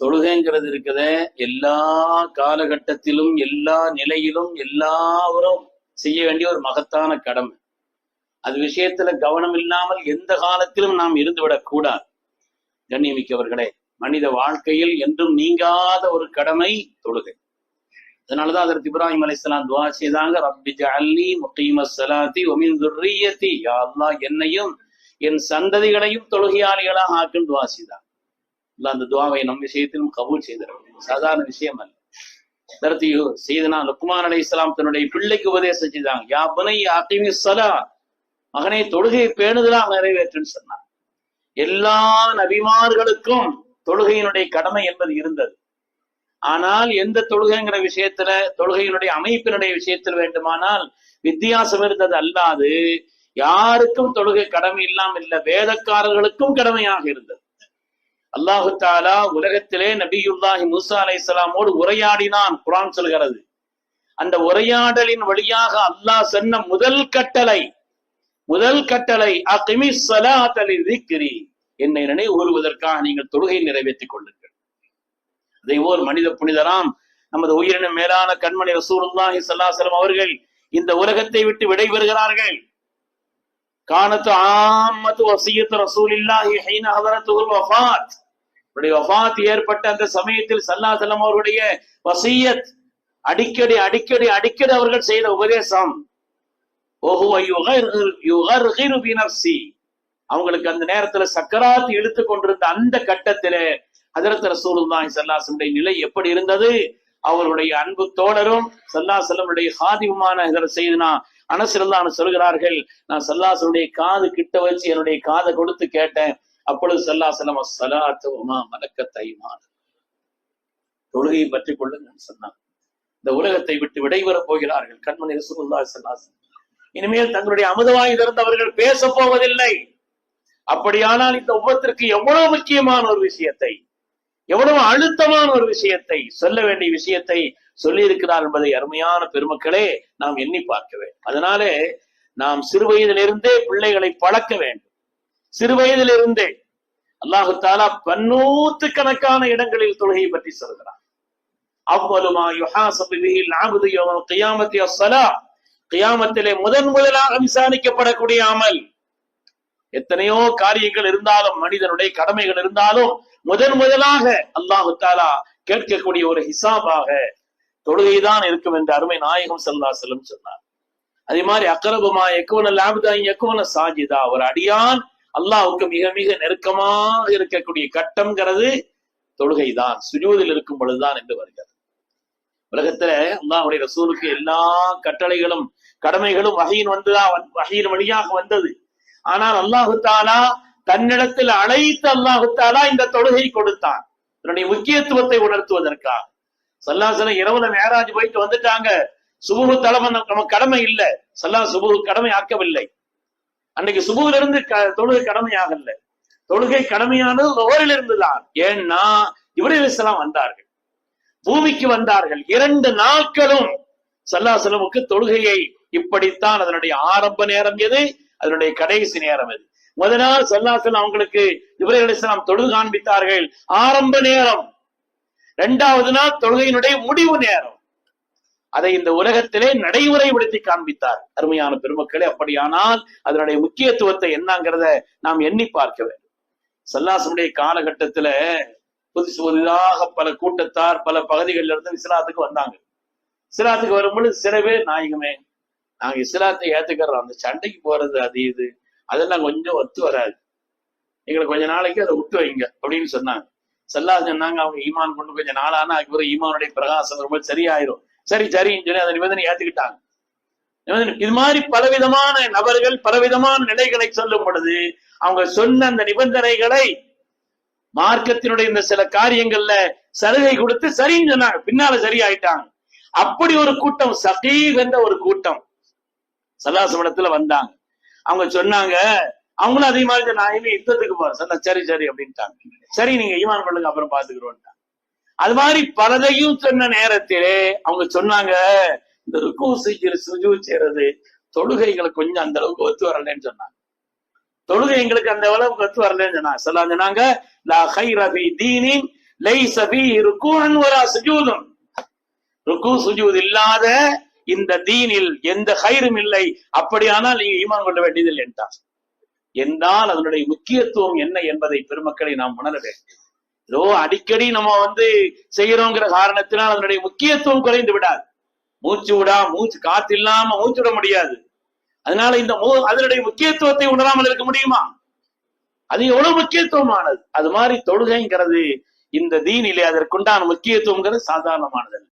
தொழுகைங்கிறது இருக்குத எல்லா காலகட்டத்திலும் எல்லா நிலையிலும் எல்லாவரும் செய்ய வேண்டிய ஒரு மகத்தான கடமை. அது விஷயத்துல கவனம் இல்லாமல் எந்த காலத்திலும் நாம் இருந்துவிடக் கூடாது. கண்ணியமிக்கவர்களே மனித வாழ்க்கையில் என்றும் நீங்காத ஒரு கடமை தொழுகை. அதனாலதான் அதற்கு இப்ராஹிம் அலி இஸ்லாம் துவா செய்தாங்க ரப்பி ஜல்லி முகீம சலாத்தி ஒமின் துர்ரியத்தி. யாழ்லா என்னையும் என் சந்ததிகளையும் தொழுகையாளிகளாக ஆக்கும் துவா செய்தாங்க. அல்லாஹ் அந்த துவாவை நம் விஷயத்திலும் கபூல் செய்திருக்கிறார் சாதாரண விஷயம் அல்ல அதற்கு செய்தனா லுக்மான் இஸ்லாம் தன்னுடைய பிள்ளைக்கு உபதேசம் செய்தாங்க யா அகிமி சலா மகனை தொழுகை பேணுதலாக நிறைவேற்றுன்னு சொன்னார் எல்லா நபிமார்களுக்கும் தொழுகையினுடைய கடமை என்பது இருந்தது. ஆனால் எந்த தொழுகைங்கிற விஷயத்துல தொழுகையினுடைய அமைப்பினுடைய விஷயத்தில் வேண்டுமானால் வித்தியாசம் இருந்தது அல்லாது யாருக்கும் தொழுகை கடமை இல்லாமல் இல்ல வேதக்காரர்களுக்கும் கடமையாக இருந்தது. அல்லாஹு தாலா உலகத்திலே நபியுல்லாஹி மூசா இஸ்லாமோடு உரையாடினான் குரான் சொல்கிறது. அந்த உரையாடலின் வழியாக அல்லாஹ் சொன்ன முதல் கட்டளை முதல் கட்டளை அகிமி சலாத்தலி திக்ரி என்னை நினைவு கூறுவதற்காக நீங்கள் தொழுகை நிறைவேற்றிக் கொள்ளுங்கள். அதே போல் மனித புனிதராம் நமது உயிரின மேலான கண்மணி ரசூலுல்லாஹி சல்லாசலம் அவர்கள் இந்த உலகத்தை விட்டு விடைபெறுகிறார்கள். கானத்து ஆமத்து வசியத்து ரசூலில்லாஹி ஹீன ஹதரத்துல் வஃபாத். அவருடைய வஃபாத் ஏற்பட்ட அந்த சமயத்தில் ஸல்லல்லாஹு அலைஹி அவருடைய வசியத் அடிக்கடி அடிக்கடி அடிக்கடி அவர்கள் செய்த உபதேசம். அவங்களுக்கு அந்த நேரத்துல சக்கராத் இழுத்து கொண்டிருந்த அந்த கட்டத்திலே ஹதரத் ரசூலுல்லாஹி சல்லாசனுடைய நிலை எப்படி இருந்தது? அவருடைய அன்பு தோழரும் சல்லாசல்லமுடைய ஹாதிமுமான ஹஜரத் செய்தனா அனசிறந்தான சொல்கிறார்கள் நான் சல்லாசனுடைய காது கிட்ட வச்சு என்னுடைய காதை கொடுத்து கேட்டேன். அப்பொழுது சல்லாசலம் சலாத்துவமா மலக்க தைமான் தொழுகையை பற்றி கொள்ளுங்கன்னு சொன்னான் இந்த உலகத்தை விட்டு விடைபெறப் போகிறார்கள். கண்மணி ரசூலுல்லாஹி சல்லாசன் இனிமேல் தங்களுடைய அமுதவாய் திறந்தவர்கள் பேச போவதில்லை. அப்படியானால் இந்த உபத்திற்கு எவ்வளவு முக்கியமான ஒரு விஷயத்தை எவ்வளவு அழுத்தமான ஒரு விஷயத்தை சொல்ல வேண்டிய விஷயத்தை சொல்லி இருக்கிறார் என்பதை அருமையான பெருமக்களே நாம் எண்ணி பார்க்க வேண்டும். அதனாலே நாம் சிறு வயதிலிருந்தே பிள்ளைகளை பழக்க வேண்டும். சிறு வயதிலிருந்தே அல்லாஹு தாலா பன்னூத்து கணக்கான இடங்களில் தொழுகையை பற்றி சொல்கிறார் அவ்வளவு கியாமத்திலே முதன் முதலாக விசாரிக்கப்படக்கூடிய அமல். எத்தனையோ காரியங்கள் இருந்தாலும் மனிதனுடைய கடமைகள் இருந்தாலும் முதன் முதலாக அல்லாஹு தாலா கேட்கக்கூடிய ஒரு ஹிசாபாக தொழுகைதான் இருக்கும் என்று அருமை நாயகம் செல்லா செல்லும் சொன்னார். அதே மாதிரி அக்கரபுமா எக்குவன லாபுதா எக்குவன சாஜிதா ஒரு அடியான் அல்லாஹுக்கு மிக மிக நெருக்கமாக இருக்கக்கூடிய கட்டம்ங்கிறது தொழுகைதான் சுஜூதில் இருக்கும் பொழுதுதான் என்று வருகிறது. உலகத்துல அல்லாஹுடைய ரசூலுக்கு எல்லா கட்டளைகளும் கடமைகளும் வகையின் வந்துதான் வகையின் வழியாக வந்தது. ஆனால் அல்லாஹு தாலா தன்னிடத்தில் அழைத்து அல்லாஹு தாலா இந்த தொழுகை கொடுத்தான். இதனுடைய முக்கியத்துவத்தை உணர்த்துவதற்காக. சல்லாசலம் இரவுல மேராஜ் போயிட்டு வந்துட்டாங்க. சுபுகு தலைமை நம்ம கடமை இல்லை. சல்லா சுபுகு கடமை ஆக்கவில்லை. அன்னைக்கு சுபுல இருந்து க- தொழுகை கடமையாகல தொழுகை கடமையானது லோரில் இருந்துதான் ஏன்னா இவரெல்லாம் வந்தார்கள். பூமிக்கு வந்தார்கள். இரண்டு நாட்களும் சல்லாசலமுக்கு தொழுகையை இப்படித்தான் அதனுடைய ஆரம்ப நேரம் எது? அதனுடைய கடைசி நேரம் அது. முதல் நாள் சல்லாசல் அவங்களுக்கு இவர்கள் இஸ்லாம் தொழுது காண்பித்தார்கள். ஆரம்ப நேரம். இரண்டாவது நாள் தொழுகையினுடைய முடிவு நேரம். அதை இந்த உலகத்திலே நடைமுறைப்படுத்தி காண்பித்தார். அருமையான பெருமக்களே அப்படியானால் அதனுடைய முக்கியத்துவத்தை என்னங்கிறத நாம் எண்ணி பார்க்க வேண்டும். சல்லாசனுடைய காலகட்டத்துல புதுசு புதிதாக பல கூட்டத்தார் பல பகுதிகளில் இருந்து இஸ்லாத்துக்கு வந்தாங்க. இஸ்லாத்துக்கு வரும்பொழுது சில பேர் நாயகமே நாங்க இஸ்லாத்தை ஏத்துக்கிறோம். அந்த சண்டைக்கு போறது அது இது. அதெல்லாம் கொஞ்சம் ஒத்து வராது. எங்களுக்கு கொஞ்ச நாளைக்கு அதை விட்டு வைங்க அப்படின்னு சொன்னாங்க. சல்லா சொன்னாங்க அவங்க ஈமான் கொண்டு கொஞ்சம் நாளானா அதுக்கப்புறம் ஈமானுடைய பிரகாசம் ரொம்ப சரியாயிரும். சரி சரின்னு சொல்லி அந்த நிபந்தனை ஏத்துக்கிட்டாங்க. நிபந்தனை- இது மாதிரி பலவிதமான நபர்கள் பலவிதமான நிலைகளை சொல்லும் பொழுது அவங்க சொன்ன அந்த நிபந்தனைகளை மார்க்கத்தினுடைய இந்த சில காரியங்கள்ல சலுகை கொடுத்து சரின்னு சொன்னாங்க. பின்னால சரியாயிட்டாங்க. அப்படி ஒரு கூட்டம் சகீப் என்ற ஒரு கூட்டம். சல்லாசமடத்துல வந்தாங்க. அவங்க சொன்னாங்க அவங்களும் அதே மாதிரி நான் இனிமே யுத்தத்துக்கு போறேன். சரி சரி அப்படின்ட்டாங்க. சரி நீங்க ஈமான் பண்ணுங்க அப்புறம் பாத்துக்கிறோம் அது மாதிரி பலதையும் சொன்ன நேரத்திலே அவங்க சொன்னாங்க இந்த ருக்கு செய்கிற சுஜு செய்யறது தொழுகைகளை கொஞ்சம் அந்த அளவுக்கு ஒத்து வரலன்னு சொன்னாங்க. தொழுகை எங்களுக்கு அந்த அளவுக்கு ஒத்து வரலன்னு சொன்னாங்க. சொல்லலாம் சொன்னாங்க லா ஹைர ஃபீ தீனின் லைஸ ஃபீஹி ருக்கூஅன் வலா சுஜூதுன். ருக்கு சுஜூத் இல்லாத இந்த தீனில் எந்த கயிறும் இல்லை. அப்படியானால் நீங்க ஈமான் கொள்ள வேண்டியதில்லை என்றார். என்றால் அதனுடைய முக்கியத்துவம் என்ன என்பதை பெருமக்களை நாம் உணர வேண்டும். ஏதோ அடிக்கடி நம்ம வந்து செய்யறோங்கிற காரணத்தினால் அதனுடைய முக்கியத்துவம் குறைந்து விடாது. மூச்சு விடா மூச்சு காத்து இல்லாம மூச்சு விட முடியாது. அதனால இந்த மூ- அதனுடைய முக்கியத்துவத்தை உணராமல் இருக்க முடியுமா? அது எவ்வளவு முக்கியத்துவமானது? அது மாதிரி தொழுகைங்கிறது இந்த தீனிலே அதற்குண்டான முக்கியத்துவங்கிறது சாதாரணமானது